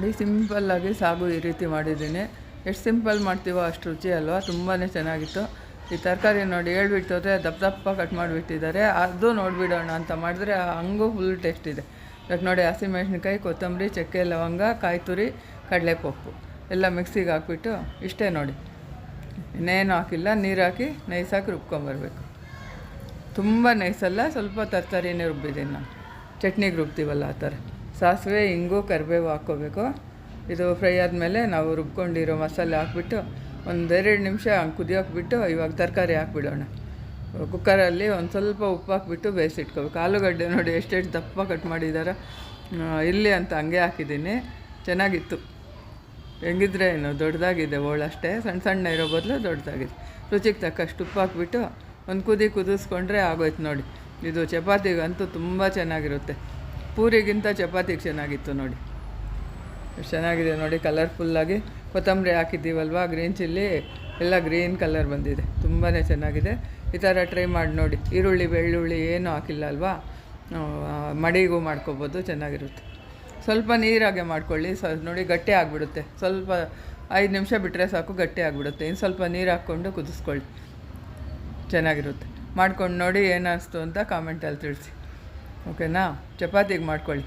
ನೋಡಿ ಸಿಂಪಲ್ಲಾಗಿ ಸಾಗು ಈ ರೀತಿ ಮಾಡಿದ್ದೀನಿ. ಎಷ್ಟು ಸಿಂಪಲ್ ಮಾಡ್ತೀವೋ ಅಷ್ಟು ರುಚಿ ಅಲ್ವಾ? ತುಂಬಾ ಚೆನ್ನಾಗಿತ್ತು. ಈ ತರಕಾರಿ ನೋಡಿ ಹೇಳ್ಬಿಟ್ಟು ಹೋದರೆ ದಪ್ಪ ದಪ್ಪ ಕಟ್ ಮಾಡಿಬಿಟ್ಟಿದ್ದಾರೆ. ಅದು ನೋಡಿಬಿಡೋಣ ಅಂತ ಮಾಡಿದ್ರೆ ಹಂಗೂ ಫುಲ್ ಟೇಸ್ಟ್ ಇದೆ. ಇವಾಗ ನೋಡಿ ಹಸಿಮೆಣ್ಸಿನ್ಕಾಯಿ ಕೊತ್ತಂಬರಿ, ಚಕ್ಕೆ, ಲವಂಗ, ಕಾಯಿ ತುರಿ, ಕಡಲೆಪಪ್ಪು ಎಲ್ಲ ಮಿಕ್ಸಿಗೆ ಹಾಕ್ಬಿಟ್ಟು ಇಷ್ಟೇ ನೋಡಿ. ಇನ್ನೇನು ಹಾಕಿಲ್ಲ, ನೀರು ಹಾಕಿ ನೈಸಾಗಿ ರುಬ್ಕೊಂಬರ್ಬೇಕು. ತುಂಬ ನೈಸಲ್ಲ, ಸ್ವಲ್ಪ ತರಕಾರಿನೇ ರುಬ್ಬಿದ್ದೀನಿ ನಾನು. ಚಟ್ನಿಗೆ ರುಬ್ತೀವಲ್ಲ ಆ ಥರ. ಸಾಸಿವೆ ಹಿಂಗೂ ಕರಿಬೇವು ಹಾಕ್ಕೋಬೇಕು. ಇದು ಫ್ರೈ ಆದಮೇಲೆ ನಾವು ರುಬ್ಕೊಂಡಿರೋ ಮಸಾಲೆ ಹಾಕ್ಬಿಟ್ಟು ಒಂದೆರಡು ನಿಮಿಷ ಹಂಗೆ ಬಿಟ್ಟು ಇವಾಗ ತರಕಾರಿ ಹಾಕ್ಬಿಡೋಣ. ಕುಕ್ಕರಲ್ಲಿ ಒಂದು ಸ್ವಲ್ಪ ಉಪ್ಪು ಹಾಕ್ಬಿಟ್ಟು ಬೇಯಿಸಿಟ್ಕೋಬೇಕು. ಆಲೂಗಡ್ಡೆ ನೋಡಿ ಎಷ್ಟೆಷ್ಟು ದಪ್ಪ ಕಟ್ ಮಾಡಿದ್ದಾರೆ ಇಲ್ಲಿ ಅಂತ ಹಂಗೆ ಹಾಕಿದ್ದೀನಿ. ಚೆನ್ನಾಗಿತ್ತು. ಹೆಂಗಿದ್ರೆ ಏನು ದೊಡ್ಡದಾಗಿದೆ ಅಷ್ಟೇ. ಸಣ್ಣ ಸಣ್ಣ ಇರೋ ಬದಲು ದೊಡ್ಡದಾಗಿದೆ ರುಚಿಗೆ ತಕ್ಕಷ್ಟು ಉಪ್ಪು ಹಾಕ್ಬಿಟ್ಟು ಒಂದು ಕುದಿ ಕುದಿಸ್ಕೊಂಡ್ರೆ ಆಗೋಯ್ತು ನೋಡಿ. ಇದು ಚಪಾತಿಗಂತೂ ತುಂಬ ಚೆನ್ನಾಗಿರುತ್ತೆ. ಪೂರಿಗಿಂತ ಚಪಾತಿಗೆ ಚೆನ್ನಾಗಿತ್ತು ನೋಡಿ. ಚೆನ್ನಾಗಿದೆ ನೋಡಿ ಕಲರ್ಫುಲ್ಲಾಗಿ ಕೊತ್ತಂಬರಿ ಹಾಕಿದ್ದೀವಲ್ವ ಗ್ರೀನ್ ಚಿಲ್ಲಿ ಎಲ್ಲ ಗ್ರೀನ್ ಕಲರ್ ಬಂದಿದೆ. ತುಂಬಾ ಚೆನ್ನಾಗಿದೆ. ಈ ಥರ ಟ್ರೈ ಮಾಡಿ ನೋಡಿ. ಈರುಳ್ಳಿ, ಬೆಳ್ಳುಳ್ಳಿ ಏನೂ ಹಾಕಿಲ್ಲ ಅಲ್ವಾ? ಮಡಿಗೂ ಮಾಡ್ಕೊಬೋದು, ಚೆನ್ನಾಗಿರುತ್ತೆ. ಸ್ವಲ್ಪ ನೀರಾಗೆ ಮಾಡ್ಕೊಳ್ಳಿ. ಸ, ನೋಡಿ ಗಟ್ಟಿ ಆಗಿಬಿಡುತ್ತೆ. ಸ್ವಲ್ಪ ಐದು ನಿಮಿಷ ಬಿಟ್ಟರೆ ಸಾಕು, ಗಟ್ಟಿ ಆಗಿಬಿಡುತ್ತೆ. ಇನ್ನು ಸ್ವಲ್ಪ ನೀರು ಹಾಕ್ಕೊಂಡು ಕುದಿಸ್ಕೊಳ್ಳಿ. ಚೆನ್ನಾಗಿರುತ್ತೆ. ಮಾಡ್ಕೊಂಡು ನೋಡಿ ಏನಿಸ್ತು ಅಂತ ಕಾಮೆಂಟಲ್ಲಿ ತಿಳಿಸಿ. ಓಕೆನಾ ಚಪಾತಿಗೆ ಮಾಡ್ಕೊಳ್ಳಿ